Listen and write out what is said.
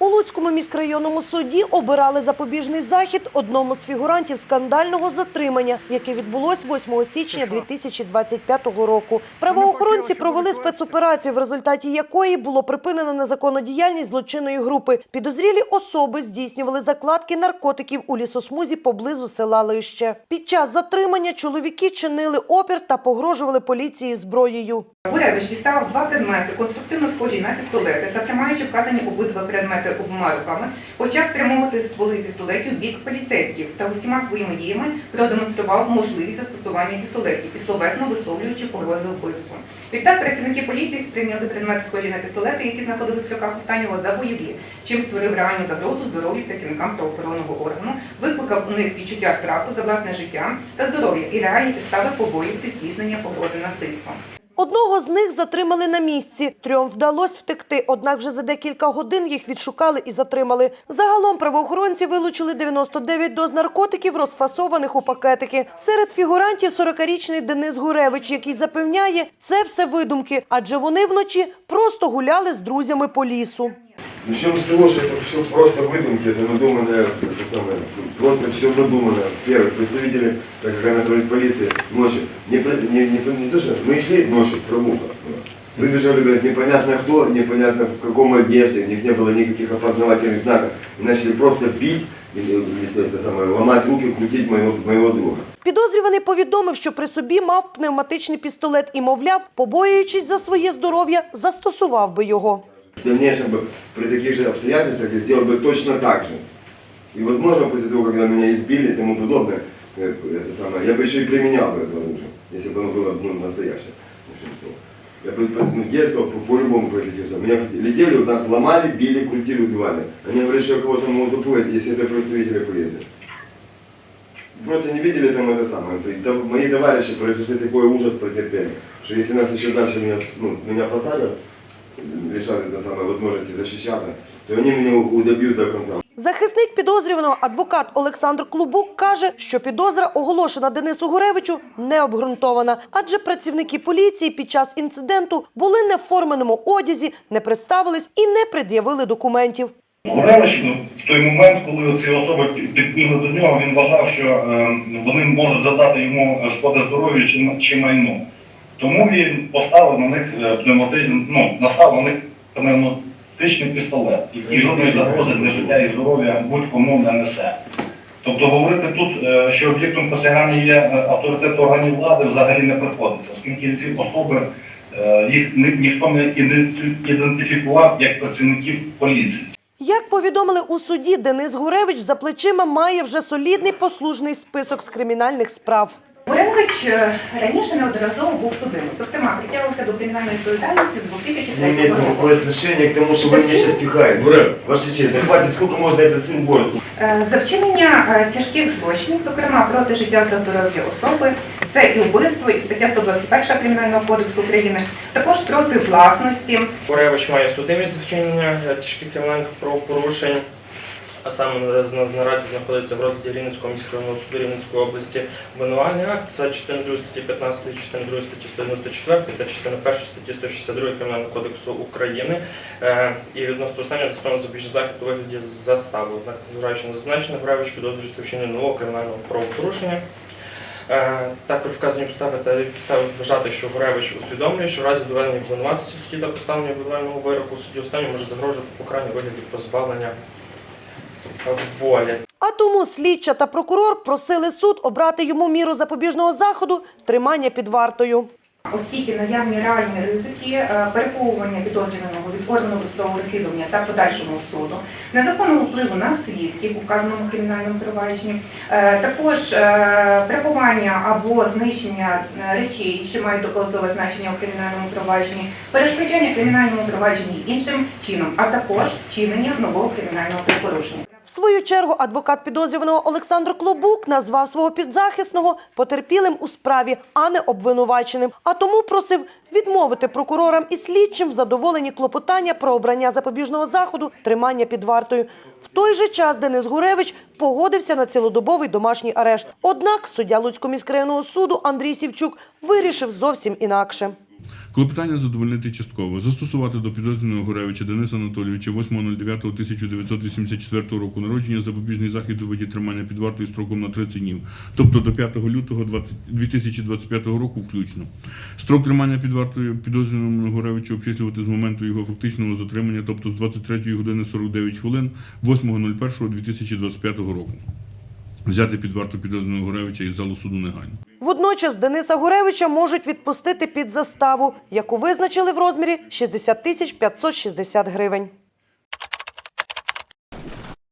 У Луцькому міськрайонному суді обирали запобіжний захід одному з фігурантів скандального затримання, яке відбулось 8 січня 2025 року. Правоохоронці провели спецоперацію, в результаті якої було припинено незаконну діяльність злочинної групи. Підозрілі особи здійснювали закладки наркотиків у лісосмузі поблизу села Лище. Під час затримання чоловіки чинили опір та погрожували поліції зброєю. Гуревич дістав два предмети, конструктивно схожі на пістолети, та тримаючи вказані обидва предмети обома руками, почав спрямовувати стволи пістолетів бік поліцейських та усіма своїми діями продемонстрував можливість застосування пістолетів і словесно висловлюючи погрози вбивством. Відтак працівники поліції сприйняли предмети схожі на пістолети, які знаходились в руках останнього за бойові, чим створив реальну загрозу здоров'ю працівникам правоохоронного органу, викликав у них відчуття страху за власне життя та здоров'я і реальні підстави побоїв здійснення погрози насильством. Одного з них затримали на місці. Трьом вдалося втекти, однак вже за декілька годин їх відшукали і затримали. Загалом правоохоронці вилучили 99 доз наркотиків, розфасованих у пакетики. Серед фігурантів 40-річний Денис Гуревич, який запевняє, це все видумки, адже вони вночі просто гуляли з друзями по лісу. Начнем с того, что это все просто выдумки, это надуманное, это самое, просто все надуманное. Первый, представители, так как она говорит, полиции, ночью, не, про- не, не, про- не то, что мы шли ночью, прогулка. была. Выбежали, блядь, непонятно кто, непонятно в каком одежде, у них не было никаких опознавательных знаков. И начали просто бить, и, и, это самое, ломать руки, крутить моего, моего друга. Підозрюваний повідомив, що при собі мав пневматичний пістолет і, мовляв, побоюючись за своє здоров'я, застосував би його. В дальнейшем бы при таких же обстоятельствах я сделал бы точно так же. И возможно, после того, когда меня избили и тому подобное, э, это самое, я бы еще и применял бы это оружие, если бы оно было ну, настоящее. Я бы по- ну, действовал по- по этих самым. Меня летели, вот нас ломали, били, крутили, убивали. Они говорят, что кого-то могу запугать, если это представители полиции. Просто не видели там это самое. Мои товарищи произошли такой ужас претерпели, что если нас еще дальше меня, ну, меня посадят, лишат это самое возможности защищаться, то они меня у- до конца. Захисник підозрюваного адвокат Олександр Клубук каже, що підозра оголошена Денису Гуревичу не обґрунтована, адже працівники поліції під час інциденту були не в форменому одязі, не представились і не пред'явили документів. Гуревич ну, в той момент, коли ці особи пі- підбігли до нього, він вважав, що е, вони можуть завдати йому шкоди здоров'ю чи, чи майну. Тому він поставив на них е, пневмати... ну, настав на них пневматичний пістолет, який жодної загрози для життя і здоров'я будь-кому не несе. Тобто говорити тут, е, що об'єктом посягання є е, авторитет органів влади, взагалі не приходиться, оскільки ці особи їх ні- ніхто не ідентифі- ідентифікував як працівників поліції. Як повідомили у суді, Денис Гуревич за плечима має вже солідний послужний список з кримінальних справ. Гуревич е, раніше неодноразово був судимий, зокрема, притягувався до кримінальної відповідальності з Не 2003 имеет року. никакого отношения к тому, что вы меня сейчас пихаете. Ваша честь, да хватит, сколько можно этот сын борется? Е, За вчинення е, тяжких злочинів, зокрема проти життя та здоров'я особи, це і вбивство, і стаття 121 Кримінального кодексу України, також проти власності, Боревич має судимість за вчинення е, тяжких кримінальних правопорушень, а саме на- на- наразі знаходиться в розділі Рівненського міськрайонного суду Рівненської області обвинувальний акт за частиною 2 статті 15, частиною 2 статті 194 та частиною 1 статті 162 Кримінального кодексу України. Е, І відносно останнього застосовано запобіжний захід у вигляді застави. Однак, зважаючи на зазначене, Боревич підозрюється вчинення нового кримінального правопорушення. Е, Також вказані підстави та підстави вважати, що Горевич усвідомлює, що в разі доведення обвинуватості в суді та поставлення обвинувального вироку в суді останньому може загрожувати покарання у вигляді позбавлення волі. А тому слідча та прокурор просили суд обрати йому міру запобіжного заходу тримання під вартою. оскільки наявні реальні ризики е, переховування підозрюваного від органу досудового розслідування та подальшому суду, незаконного впливу на свідків у вказаному кримінальному провадженні, е, також е, приховання або знищення речей, що мають доказове значення у кримінальному провадженні, перешкоджання кримінальному провадженні іншим чином, а також вчинення нового кримінального правопорушення. В свою чергу адвокат підозрюваного Олександр Клобук назвав свого підзахисного потерпілим у справі, а не обвинуваченим. А тому просив відмовити прокурорам і слідчим в задоволенні клопотання про обрання запобіжного заходу тримання під вартою. В той же час Денис Гуревич погодився на цілодобовий домашній арешт. Однак суддя Луцького міськрайонного суду Андрій Сівчук вирішив зовсім інакше. Клопотання задовольнити частково. Застосувати до підозрюваного Гуревича Дениса Анатолійовича 8.09.1984 року народження запобіжний захід у виді тримання під вартою строком на 30 днів, тобто до 5 лютого 20 2025 року включно. Строк тримання під вартою підозрюваному Гуревичу обчислювати з моменту його фактичного затримання, тобто з 23 години 49 хвилин 8.01.2025 року. Взяти під варту підозрюваного Гуревича із залу суду негайно. Водночас Дениса Гуревича можуть відпустити під заставу, яку визначили в розмірі 60 тисяч 560 гривень.